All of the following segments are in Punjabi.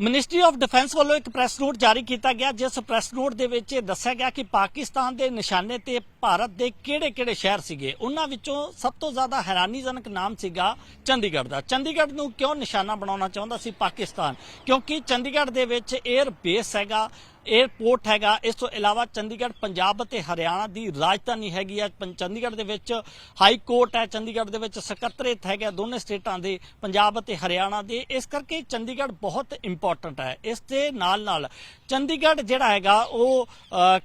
ਮਿਨਿਸਟਰੀ ਆਫ ਡਿਫੈਂਸ ਵੱਲੋਂ ਇੱਕ ਪ੍ਰੈਸ ਨੋਟ ਜਾਰੀ ਕੀਤਾ ਗਿਆ, ਜਿਸ ਪ੍ਰੈਸ ਨੋਟ ਦੇ ਵਿੱਚ ਇਹ ਦੱਸਿਆ ਗਿਆ ਕਿ ਪਾਕਿਸਤਾਨ ਦੇ ਨਿਸ਼ਾਨੇ ਤੇ ਭਾਰਤ ਦੇ ਕਿਹੜੇ-ਕਿਹੜੇ ਸ਼ਹਿਰ ਸੀਗੇ? ਉਹਨਾਂ ਵਿੱਚੋਂ ਸਭ ਤੋਂ ਜ਼ਿਆਦਾ ਹੈਰਾਨੀਜਨਕ ਨਾਮ ਸੀਗਾ ਚੰਡੀਗੜ੍ਹ ਦਾ। ਚੰਡੀਗੜ੍ਹ ਨੂੰ ਕਿਉਂ ਨਿਸ਼ਾਨਾ ਬਣਾਉਣਾ ਚਾਹੁੰਦਾ ਸੀ ਪਾਕਿਸਤਾਨ? ਕਿਉਂਕਿ ਚੰਡੀਗੜ੍ਹ ਦੇ ਵਿੱਚ 에ਅਰ ਬੇਸ ਹੈਗਾ 에ਅਰਪੋਰਟ ਹੈਗਾ। ਇਸ ਤੋਂ ਇਲਾਵਾ ਚੰਡੀਗੜ੍ਹ, ਪੰਜਾਬ ਅਤੇ ਹਰਿਆਣਾ ਦੀ ਰਾਜਧਾਨੀ ਹੈਗੀ ਹੈ ਪੰ- ਚੰਡੀਗੜ੍ਹ ਦੇ ਵਿੱਚ ਹਾਈ ਕੋਰਟ ਹੈ, ਚੰਡੀਗੜ੍ਹ ਦੇ ਵਿੱਚ ਸਕੱਤਰੇਤ ਹੈਗਾ ਦੋਨੇ ਸਟੇਟਾਂ ਦੇ, ਪੰਜਾਬ ਅਤੇ ਹਰਿਆਣਾ ਦੇ। ਇਸ ਕਰਕੇ ਚੰਡੀਗੜ੍ਹ ਬਹੁਤ ਇੰਪੋਰਟੈਂਟ ਹੈ। ਇਸ ਦੇ ਨਾਲ ਨਾਲ ਚੰਡੀਗੜ੍ਹ ਜਿਹੜਾ ਹੈਗਾ, ਉਹ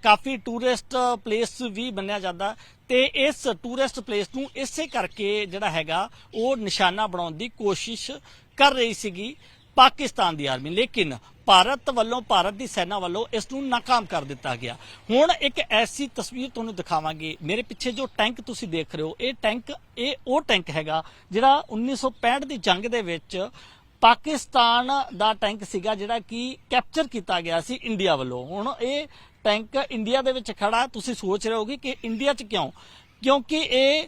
ਕਾਫੀ ਟੂਰਿਸਟ ਪਲੇਸ ਵੀ ਮੰਨਿਆ ਜਾਂਦਾ। ਤੇ ਇਸ ਟੂਰਿਸਟ ਪਲੇਸ ਨੂੰ ਇਸੇ ਕਰਕੇ ਜਿਹੜਾ ਹੈਗਾ, ਉਹ ਨਿਸ਼ਾਨਾ ਬਣਾਉਣ ਦੀ ਕੋਸ਼ਿਸ਼ ਕਰ ਰਹੀ ਸੀਗੀ ਪਾਕਿਸਤਾਨ ਦੀ ਆਰਮੀ ਲੇਕਿਨ ਭਾਰਤ ਵੱਲੋਂ, ਭਾਰਤ ਦੀ ਸੈਨਾ ਵੱਲੋਂ ਇਸ ਨੂੰ ਨਾਕਾਮ ਕਰ ਦਿੱਤਾ ਗਿਆ। ਹੁਣ ਇੱਕ ਐਸੀ ਤਸਵੀਰ ਤੁਹਾਨੂੰ ਦਿਖਾਵਾਂਗੇ। ਮੇਰੇ ਪਿੱਛੇ ਜੋ ਟੈਂਕ ਤੁਸੀਂ ਦੇਖ ਰਹੇ ਹੋ, ਇਹ ਟੈਂਕ, ਇਹ ਉਹ ਟੈਂਕ ਹੈਗਾ ਜਿਹੜਾ 1965 ਦੀ ਜੰਗ ਦੇ ਵਿੱਚ ਪਾਕਿਸਤਾਨ ਦਾ ਟੈਂਕ ਸੀਗਾ ਜਿਹੜਾ ਕਿ ਕੈਪਚਰ ਕੀਤਾ ਗਿਆ ਸੀ ਇੰਡੀਆ ਵੱਲੋਂ। ਹੁਣ ਇਹ ਟੈਂਕ ਇੰਡੀਆ ਦੇ ਵਿੱਚ ਖੜਾ। ਤੁਸੀਂ ਸੋਚ ਰਹੇ ਹੋਗੇ ਕਿ ਇੰਡੀਆ 'ਚ ਕਿਉਂ? ਕਿਉਂਕਿ ਇਹ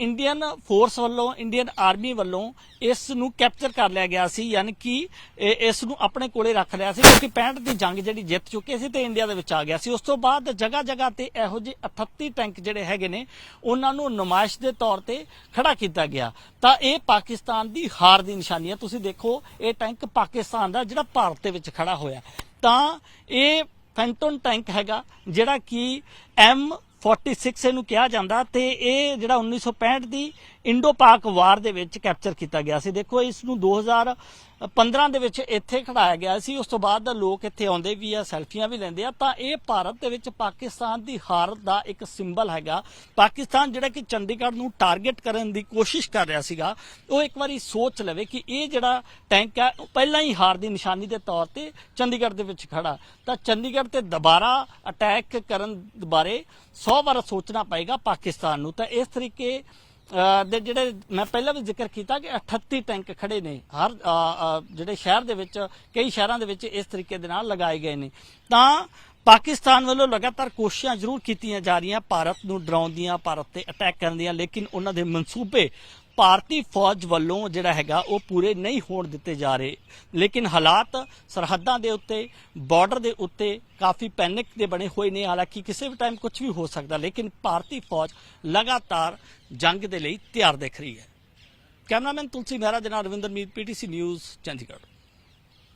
ਇੰਡੀਅਨ ਫੋਰਸ ਵੱਲੋਂ ਇੰਡੀਅਨ ਆਰਮੀ ਵੱਲੋਂ ਇਸ ਨੂੰ ਕੈਪਚਰ ਕਰ ਲਿਆ ਗਿਆ ਸੀ, ਯਾਨੀ ਕਿ ਇਹ- ਇਸ ਨੂੰ ਆਪਣੇ ਕੋਲੇ ਰੱਖ ਲਿਆ ਸੀ, ਕਿਉਂਕਿ 65 ਦੀ ਜੰਗ ਜਿਹੜੀ ਜਿੱਤ ਚੁੱਕੇ ਸੀ ਤੇ ਇੰਡੀਆ ਦੇ ਵਿੱਚ ਆ ਗਿਆ ਸੀ। ਉਸ ਤੋਂ ਬਾਅਦ ਜਗ੍ਹਾ ਜਗ੍ਹਾ ਤੇ ਇਹੋ ਜਿਹੇ 38 ਟੈਂਕ ਜਿਹੜੇ ਹੈਗੇ ਨੇ, ਉਹਨਾਂ ਨੂੰ ਨੁਮਾਇਸ਼ ਦੇ ਤੌਰ ਤੇ ਖੜਾ ਕੀਤਾ ਗਿਆ। ਤਾਂ ਇਹ ਪਾਕਿਸਤਾਨ ਦੀ ਹਾਰ ਦੀ ਨਿਸ਼ਾਨੀ ਹੈ। ਤੁਸੀਂ ਦੇਖੋ, ਇਹ ਟੈਂਕ ਪਾਕਿਸਤਾਨ ਦਾ, ਜਿਹੜਾ ਭਾਰਤ ਦੇ ਵਿੱਚ ਖੜਾ ਹੋਇਆ। ਤਾਂ ਇਹ ਫੈਂਟਨ ਟੈਂਕ ਹੈਗਾ, ਜਿਹੜਾ ਕਿ ਐਮ 46 ਇਹਨੂੰ ਕਿਹਾ ਜਾਂਦਾ ਤੇ ਇਹ ਜਿਹੜਾ 1965 ਦੀ ਇੰਡੋ ਪਾਕ ਵਾਰ ਦੇ ਵਿੱਚ ਕੈਪਚਰ ਕੀਤਾ ਗਿਆ ਸੀ। ਦੇਖੋ, ਇਸ ਨੂੰ 2015 ਦੇ ਵਿੱਚ ਇੱਥੇ ਖੜਾਇਆ ਗਿਆ ਸੀ। ਉਸ ਤੋਂ ਬਾਅਦ ਲੋਕ ਇੱਥੇ ਆਉਂਦੇ ਵੀ ਆ, ਸੈਲਫੀਆਂ ਵੀ ਲੈਂਦੇ ਆ। ਤਾਂ ਇਹ ਭਾਰਤ ਦੇ ਵਿੱਚ ਪਾਕਿਸਤਾਨ ਦੀ ਹਾਰ ਦਾ ਇੱਕ ਸਿੰਬਲ ਹੈਗਾ। ਪਾਕਿਸਤਾਨ ਜਿਹੜਾ ਕਿ ਚੰਡੀਗੜ੍ਹ ਨੂੰ ਟਾਰਗੇਟ ਕਰਨ ਦੀ ਕੋਸ਼ਿਸ਼ ਕਰ ਰਿਹਾ ਸੀਗਾ, ਉਹ ਇੱਕ ਵਾਰੀ ਸੋਚ ਲਵੇ ਕਿ ਇਹ ਜਿਹੜਾ ਟੈਂਕ ਹੈ ਉਹ ਪਹਿਲਾਂ ਹੀ ਹਾਰ ਦੀ ਨਿਸ਼ਾਨੀ ਦੇ ਤੌਰ ਤੇ ਚੰਡੀਗੜ੍ਹ ਦੇ ਵਿੱਚ ਖੜਾ। ਤਾਂ ਚੰਡੀਗੜ੍ਹ ਤੇ ਦੁਬਾਰਾ ਅਟੈਕ ਕਰਨ ਬਾਰੇ 100 ਵਾਰ ਸੋਚਣਾ ਪਏਗਾ ਪਾਕਿਸਤਾਨ ਨੂੰ। ਤਾਂ ਇਸ ਤਰੀਕੇ ਅ, ਦੇ ਜਿਹੜੇ ਮੈਂ ਪਹਿਲਾਂ ਵੀ ਜ਼ਿਕਰ ਕੀਤਾ ਕਿ 38 ਟੈਂਕ ਖੜੇ ਨੇ। ਹਰ ਜਿਹੜੇ ਸ਼ਹਿਰ ਦੇ ਵਿੱਚ ਕਈ ਸ਼ਹਿਰਾਂ ਦੇ ਵਿੱਚ ਇਸ ਤਰੀਕੇ ਦੇ ਨਾਲ ਲਗਾਏ ਗਏ ਨੇ। ਤਾਂ ਪਾਕਿਸਤਾਨ ਵੱਲੋਂ ਲਗਾਤਾਰ ਕੋਸ਼ਿਸ਼ਾਂ ਜ਼ਰੂਰ ਕੀਤੀਆਂ ਜਾ ਰਹੀਆਂ, ਭਾਰਤ ਨੂੰ ਡਰਾਉਣ ਦੀਆਂ, ਭਾਰਤ ਤੇ ਅਟੈਕ ਕਰਨ ਦੀਆਂ, ਲੇਕਿਨ ਉਹਨਾਂ ਦੇ ਮਨਸੂਬੇ ਭਾਰਤੀ ਫੌਜ ਵੱਲੋਂ ਜਿਹੜਾ ਹੈਗਾ ਉਹ ਪੂਰੇ ਨਹੀਂ ਹੋਣ ਦਿੱਤੇ ਜਾ ਰਹੇ। ਲੇਕਿਨ ਹਾਲਾਤ ਸਰਹੱਦਾਂ ਦੇ ਉੱਤੇ ਬਾਰਡਰ ਦੇ ਉੱਤੇ ਕਾਫੀ ਪੈਨਿਕ ਦੇ ਬਣੇ ਹੋਏ ਨੇ, ਹਾਲਾਂਕਿ ਕਿਸੇ ਵੀ ਟਾਈਮ ਕੁਝ ਵੀ ਹੋ ਸਕਦਾ, ਲੇਕਿਨ ਭਾਰਤੀ ਫੌਜ ਲਗਾਤਾਰ ਜੰਗ ਦੇ ਲਈ ਤਿਆਰ ਦਿਖ ਰਹੀ ਹੈ। ਕੈਮਰਾਮੈਨ ਤੁਲਸੀ ਮਹਿਰਾ ਦੇ ਨਾਲ ਰਵਿੰਦਰ ਮੀਤ, ਪੀਟੀਸੀ ਨਿਊਜ਼, ਚੰਡੀਗੜ੍ਹ।